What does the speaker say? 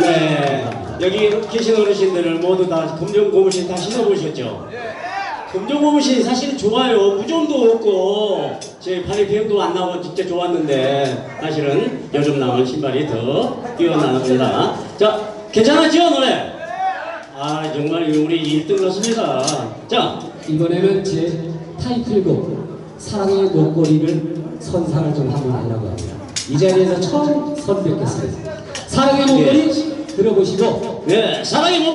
네. 여기 계신 어르신들을 모두 다 금정 고무신 다 신어보셨죠? 금정 고무신 사실은 좋아요. 무좀도 없고 제 발에 비용도 안 나고 진짜 좋았는데 사실은 요즘 나온 신발이 더 뛰어납니다. 자, 괜찮았죠 노래? 아 정말 우리 1등 같습니다. 자, 이번에는 제 타이틀곡 사랑의 목걸이를 선사를 좀 한번 하려고 합니다. 이 자리에서 처음 선뵙겠습니다. 사랑의 목걸이 들어보시고 네 사랑의 목